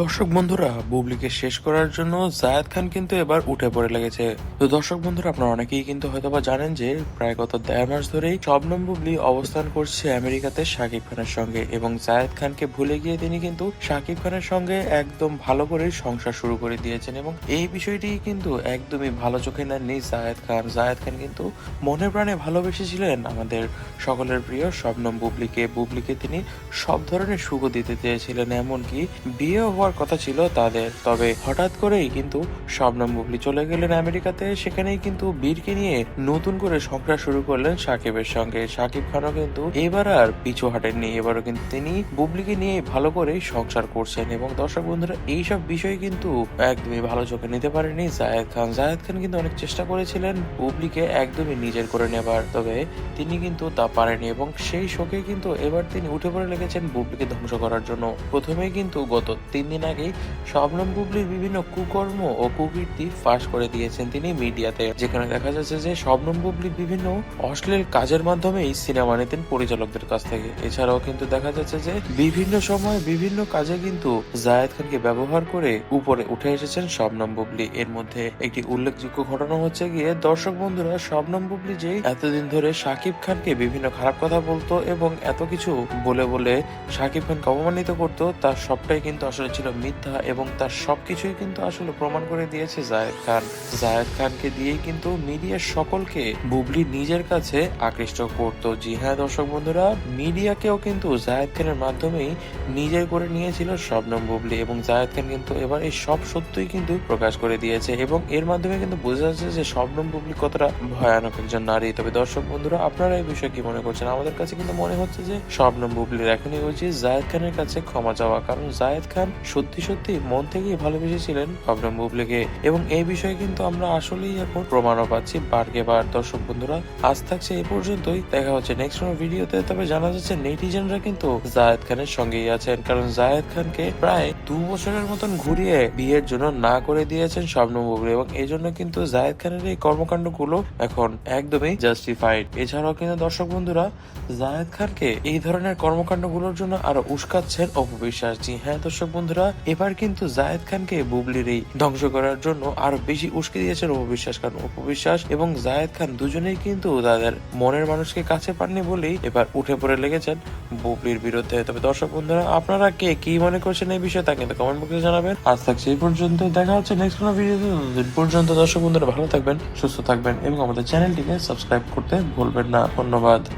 দর্শক বন্ধুরা, বুবলিকে শেষ করার জন্য জায়েদ খান কিন্তু এবার উঠে পড়ে লেগেছে। তো দর্শক বন্ধুরা, আপনারা অনেকেই কিন্তু হয়তো বা জানেন যে প্রায় গত দেড় মাস ধরেই শবনম বুবলি অবস্থান করছে আমেরিকাতে শাকিব খানের সঙ্গে এবং জায়েদ খানকে ভুলে গিয়ে তিনি কিন্তু শাকিব খানের সঙ্গে একদম ভালো করে সংসার শুরু করে দিয়েছেন এবং এই বিষয়টি কিন্তু একদমই ভালো চোখে নেননি জায়েদ খান। জায়েদ খান কিন্তু মনে প্রাণে ভালোবেসেছিলেন আমাদের সকলের প্রিয় শবনম বুবলিকে। বুবলিকে তিনি সব ধরনের সুখও দিতে চেয়েছিলেন, এমনকি বিয়ে হওয়ার কথা ছিল তাদের। তবে হঠাৎ করেই কিন্তু শবনম বুবলি চলে গেলেন আমেরিকাতে। সেখানেই কিন্তু বীরকে নিয়ে নতুন করে সংসার শুরু করলেন সাকিবের সঙ্গে। সাকিব খানও কিন্তু এবার আর পিছু হাঁটেননি। এবারও কিন্তু তিনি বুবলিকে নিয়ে ভালো করে সংসার করছেন এবং দর্শক বন্ধুরা, এইসব বিষয় কিন্তু একদমই ভালো চোখে নিতে পারেনি জায়েদ খান। জায়েদ খান কিন্তু অনেক চেষ্টা করেছিলেন বুবলিকে একদমই নিজের করে নেবার, তবে তিনি কিন্তু তা পারেনি এবং সেই শোকে কিন্তু এবার তিনি উঠে পড়ে লেগেছেন বুবলিকে ধ্বংস করার জন্য। প্রথমেই কিন্তু গত তিন দিন আগেই শবনম বুবলির বিভিন্ন কুকর্ম ও কুকীর্তি ফাঁস করে দিয়েছেন তিনি মিডিয়াতে। যেখানে দেখা যাচ্ছে যে শবনম বুবলি বিভিন্ন অশ্লীল কাজের মাধ্যমেই সিনেমা নিতেন পরিচালকদের কাছ থেকে। এছাড়াও কিন্তু দেখা যাচ্ছে যে বিভিন্ন সময় বিভিন্ন কাজে কিন্তু জায়েদ খানকে ব্যবহার করে উপরে উঠে এসেছেন শবনম বুবলি। এর মধ্যে একটি উল্লেখযোগ্য ঘটনা হচ্ছে গিয়ে দর্শক বন্ধুরা, শবনম বুবলি যে এতদিন ধরে সাকিব খানকে বিভিন্ন খারাপ কথা বলতো এবং এত কিছু বলে বলে সাকিব খানকে অপমানিত করতো, তার সবটাই কিন্তু আসলে ছিল মিথ্যা এবং তার সবকিছুই কিন্তু আসলে প্রমাণ করে দিয়েছে জায়েদ খান। জায়েদ খানকে দিয়েই কিন্তু মিডিয়ার সকলকে বুবলি নিজের কাছে আকৃষ্ট করতো। জি হ্যাঁ দর্শক বন্ধুরা, মিডিয়াকেও কিন্তু জায়েদ খানের মাধ্যমেই নিজের করে নিয়েছিল শবনম বুবলি এবং জায়েদ খান কিন্তু এবার এই সব সত্যই কিন্তু প্রকাশ করে দিয়েছে এবং এর মাধ্যমে কিন্তু বোঝা যাচ্ছে যে শবনম বুবলি কতটা ভয়ানক একজন নারী। তবে দর্শক বন্ধুরা, আপনারা এই বিষয়ে কি মনে করছেন? আমাদের কাছে কিন্তু মনে হচ্ছে যে শবনম বুবলির এখনই উচিত জায়েদ খানের কাছে ক্ষমা চাওয়া, কারণ জায়েদ খান সত্যি সত্যি মন থেকেই ভালোবেসেছিলেন শবনম বুবলিকে। এবং এই বিষয়ে কিন্তু আমরা আসলেই এখন প্রমাণও পাচ্ছি। বারকে বার দর্শক বন্ধুরা, আজ থাকছে এই পর্যন্তই। দেখা হচ্ছে নেক্সট কোনো ভিডিওতে। তবে জানা যাচ্ছে নেটিজেনরা কিন্তু জায়েদ খানের সঙ্গেই আছেন। কারণ জায়েদ খানকে প্রায় দু বছরের মতন ঘুরিয়ে বিয়ের জন্য না করে দিয়েছেন শবনম বুবলি। এবং এই জন্য কিন্তু জায়েদ খানের এই কর্মকাণ্ডগুলো এখন একদমই জাস্টিফাইড এছাড়াও কিন্তু দর্শক বন্ধুরা, জায়েদ খানকে এই ধরনের কর্মকাণ্ডগুলোর জন্য আরও উস্কাচ্ছেন অপবিশ্বাস জি হ্যাঁ দর্শক বন্ধুরা, এবার কিন্তু জায়েদ খানকে বুবলির এই ধ্বংস করার জন্য আরও বেশি উস্কে দিয়েছেন অপবিশ্বাস কারণ অপবিশ্বাস এবং জায়েদ খান দুজনেই কিন্তু তাদের মনের মানুষকে কাছে পাননি বলেই এবার উঠে পড়ে লেগেছেন বুবলির বিরুদ্ধে। তবে দর্শক বন্ধুরা, আপনারা কে কি মনে করছেন এই বিষয়ে তা কিন্তু কমেন্ট বক্সে জানাবেন। আজ থাকছে এই পর্যন্ত দেখা হচ্ছে নেক্সট কোনো ভিডিওতে ততদিন পর্যন্ত দর্শক বন্ধুরা ভালো থাকবেন, সুস্থ থাকবেন এবং আমাদের চ্যানেলটিকে সাবস্ক্রাইব করতে ভুলবেন না। ধন্যবাদ।